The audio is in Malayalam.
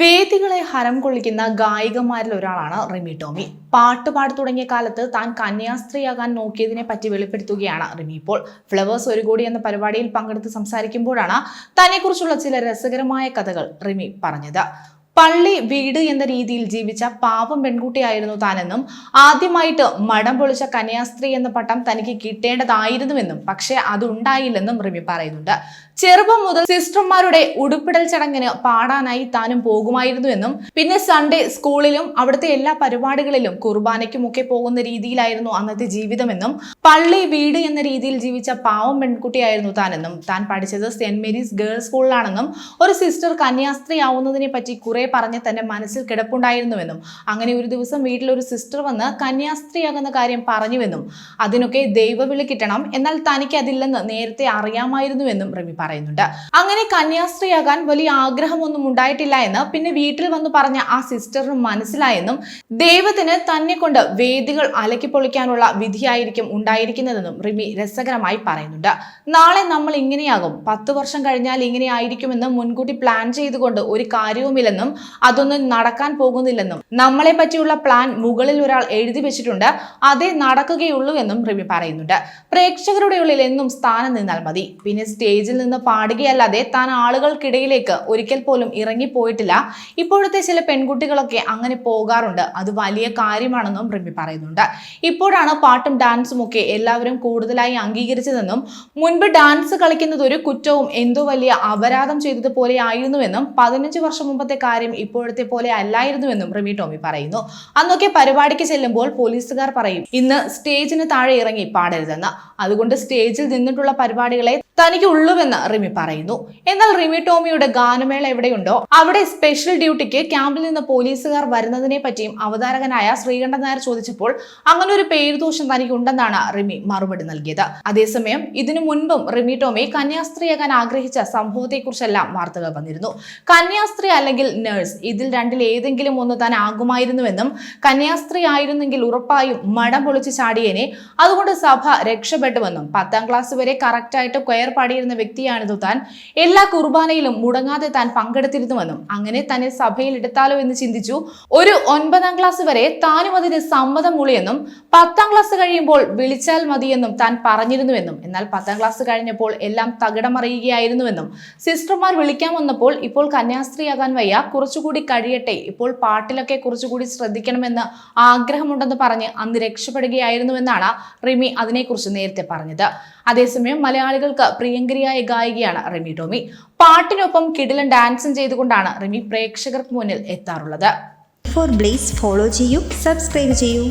വേദികളെ ഹരം കൊള്ളിക്കുന്ന ഗായികമാരിൽ ഒരാളാണ് റിമി ടോമി. പാട്ട് പാടി തുടങ്ങിയ കാലത്ത് താൻ കന്യാസ്ത്രീയാകാൻ നോക്കിയതിനെ പറ്റി വെളിപ്പെടുത്തുകയാണ് റിമി. ഇപ്പോൾ ഫ്ലവേഴ്സ് ഒരു കോടി എന്ന പരിപാടിയിൽ പങ്കെടുത്ത് സംസാരിക്കുമ്പോഴാണ് തന്നെക്കുറിച്ചുള്ള ചില രസകരമായ കഥകൾ റിമി പറഞ്ഞത്. പള്ളി വീട് എന്ന രീതിയിൽ ജീവിച്ച പാവം പെൺകുട്ടിയായിരുന്നു താനെന്നും ആദ്യമായിട്ട് മടം പൊളിച്ച കന്യാസ്ത്രീ എന്ന പട്ടം തനിക്ക് കിട്ടേണ്ടതായിരുന്നുവെന്നും പക്ഷേ അതുണ്ടായില്ലെന്നും റിമി പറയുന്നുണ്ട്. ചെറുപ്പം മുതൽ സിസ്റ്റർമാരുടെ ഉടുപ്പിടൽ ചടങ്ങിന് പാടാനായി താനും പോകുമായിരുന്നുവെന്നും പിന്നെ സൺഡേ സ്കൂളിലും അവിടുത്തെ എല്ലാ പരിപാടികളിലും കുർബാനയ്ക്കുമൊക്കെ പോകുന്ന രീതിയിലായിരുന്നു അന്നത്തെ ജീവിതമെന്നും പള്ളി വീട് എന്ന രീതിയിൽ ജീവിച്ച പാവം പെൺകുട്ടിയായിരുന്നു താനെന്നും താൻ പഠിച്ചത് സെന്റ് മേരീസ് ഗേൾസ് സ്കൂളിലാണെന്നും ഒരു സിസ്റ്റർ കന്യാസ്ത്രീ ആവുന്നതിനെ പറ്റി കുറെ പറഞ്ഞ് തന്റെ മനസ്സിൽ കിടപ്പുണ്ടായിരുന്നുവെന്നും അങ്ങനെ ഒരു ദിവസം വീട്ടിൽ ഒരു സിസ്റ്റർ വന്ന് കന്യാസ്ത്രീയാകുന്ന കാര്യം പറഞ്ഞുവെന്നും അതിനൊക്കെ ദൈവവിളി കിട്ടണം എന്നാൽ തനിക്ക് അതില്ലെന്ന് നേരത്തെ അറിയാമായിരുന്നുവെന്നും റമി പറയുന്നുണ്ട്. അങ്ങനെ കന്യാസ്ത്രീയാകാൻ വലിയ ആഗ്രഹമൊന്നും ഉണ്ടായിട്ടില്ല എന്ന് പിന്നെ വീട്ടിൽ വന്ന് പറഞ്ഞ ആ സിസ്റ്ററിന് മനസ്സിലായെന്നും ദൈവത്തിന് തന്നെ കൊണ്ട് വേദികൾ അലക്കി പൊളിക്കാനുള്ള വിധിയായിരിക്കും ഉണ്ടായിരിക്കുന്നതെന്നും റിമി രസകരമായി പറയുന്നുണ്ട്. നാളെ നമ്മൾ ഇങ്ങനെയാകും. പത്ത് വർഷം കഴിഞ്ഞാൽ ഇങ്ങനെ ആയിരിക്കുമെന്ന് മുൻകൂട്ടി പ്ലാൻ ചെയ്തുകൊണ്ട് ഒരു കാര്യവുമില്ലെന്നും അതൊന്നും നടക്കാൻ പോകുന്നില്ലെന്നും നമ്മളെ പറ്റിയുള്ള പ്ലാൻ മുകളിൽ ഒരാൾ എഴുതി വെച്ചിട്ടുണ്ട്. അതേ നടക്കുകയുള്ളൂ എന്നും റിമി പറയുന്നുണ്ട്. പ്രേക്ഷകരുടെ ഉള്ളിൽ എന്നും സ്ഥാനം നിന്നാൽ മതി. പിന്നെ സ്റ്റേജിൽ നിന്ന് പാടുകയല്ലാതെ താൻ ആളുകൾക്കിടയിലേക്ക് ഒരിക്കൽ പോലും ഇറങ്ങിപ്പോയിട്ടില്ല ഇപ്പോഴത്തെ ചില പെൺകുട്ടികളൊക്കെ അങ്ങനെ പോകാറുണ്ട്. അത് വലിയ കാര്യമാണെന്നും റിമി പറയുന്നുണ്ട്. ഇപ്പോഴാണ് പാട്ടും ഡാൻസും ഒക്കെ എല്ലാവരും കൂടുതലായി അംഗീകരിച്ചതെന്നും മുൻപ് ഡാൻസ് കളിക്കുന്നത് ഒരു കുറ്റവും എന്തോ വലിയ അപരാധം ചെയ്തതുപോലെ ആയിരുന്നുവെന്നും പതിനഞ്ച് വർഷം മുമ്പത്തെ കാര്യം ഇപ്പോഴത്തെ പോലെ അല്ലായിരുന്നുവെന്നും റിമി ടോമി പറയുന്നു. അന്നൊക്കെ പരിപാടിക്ക് ചെല്ലുമ്പോൾ പോലീസുകാർ പറയും ഇന്ന് സ്റ്റേജിന് താഴെ ഇറങ്ങി പാടരുതെന്ന്. അതുകൊണ്ട് സ്റ്റേജിൽ നിന്നിട്ടുള്ള പരിപാടികളെ തനിക്ക് ഉള്ളുവെന്ന് റിമി പറയുന്നു. എന്നാൽ റിമി ടോമിയുടെ ഗാനമേള എവിടെയുണ്ടോ? അവിടെ സ്പെഷ്യൽ ഡ്യൂട്ടിക്ക് ക്യാമ്പിൽ നിന്ന് പോലീസുകാർ വരുന്നതിനെ പറ്റിയും അവതാരകനായ ശ്രീകണ്ഠൻ നായർ ചോദിച്ചപ്പോൾ അങ്ങനെ ഒരു പേരുദോഷം തനിക്കുണ്ടെന്നാണ് റിമി മറുപടി നൽകിയത്. അതേസമയം ഇതിനു മുൻപും റിമി ടോമി കന്യാസ്ത്രീയാകാൻ ആഗ്രഹിച്ച സംഭവത്തെക്കുറിച്ചെല്ലാം വാർത്തകൾ വന്നിരുന്നു. കന്യാസ്ത്രീ അല്ലെങ്കിൽ നഴ്സ് ഇതിൽ രണ്ടിൽ ഏതെങ്കിലും ഒന്ന് താൻ ആകുമായിരുന്നുവെന്നും കന്യാസ്ത്രീ ആയിരുന്നെങ്കിൽ ഉറപ്പായും മടം പൊളിച്ച് ചാടിയേനെ. അതുകൊണ്ട് സഭ രക്ഷപ്പെട്ടുവെന്നും പത്താം ക്ലാസ് വരെ കറക്റ്റായിട്ട് കൊയർ പാടിയിരുന്ന വ്യക്തിയാണിത് താൻ. എല്ലാ കുർബാനയിലും മുടങ്ങാതെ താൻ പങ്കെടുത്തിരുന്നുവെന്നും അങ്ങനെ തന്നെ സഭയിൽ എടുത്താലോ എന്ന് ചിന്തിച്ചു. ഒരു ഒൻപതാം ക്ലാസ് വരെ താനും അതിന് സമ്മതം മൂളിയെന്നും പത്താം ക്ലാസ് കഴിയുമ്പോൾ വിളിച്ചാൽ മതിയെന്നും താൻ പറഞ്ഞിരുന്നുവെന്നും എന്നാൽ പത്താം ക്ലാസ് കഴിഞ്ഞപ്പോൾ എല്ലാം തകിടമറിയുകയായിരുന്നുവെന്നും സിസ്റ്റർമാർ വിളിക്കാൻ വന്നപ്പോൾ ഇപ്പോൾ കന്യാസ്ത്രീയാകാൻ വയ്യ. കുറച്ചുകൂടി കഴിയട്ടെ ഇപ്പോൾ പാട്ടിലൊക്കെ കുറച്ചുകൂടി ശ്രദ്ധിക്കണമെന്ന് ആഗ്രഹമുണ്ടെന്ന് പറഞ്ഞ് അന്ന് രക്ഷപ്പെടുകയായിരുന്നുവെന്നാണ് റിമി അതിനെക്കുറിച്ച് നേരത്തെ പറഞ്ഞത്. അതേസമയം മലയാളികൾക്ക് പ്രിയങ്കരിയായ ഗായികയാണ് റെമി ടോമി. പാട്ടിനൊപ്പം കിടിലൻ ഡാൻസും ചെയ്തുകൊണ്ടാണ് റെമി പ്രേക്ഷകർക്ക് മുന്നിൽ എത്താറുള്ളത്. ഫോർ ബ്ലേസ് ഫോളോ ചെയ്യൂ സബ്സ്ക്രൈബ് ചെയ്യൂ.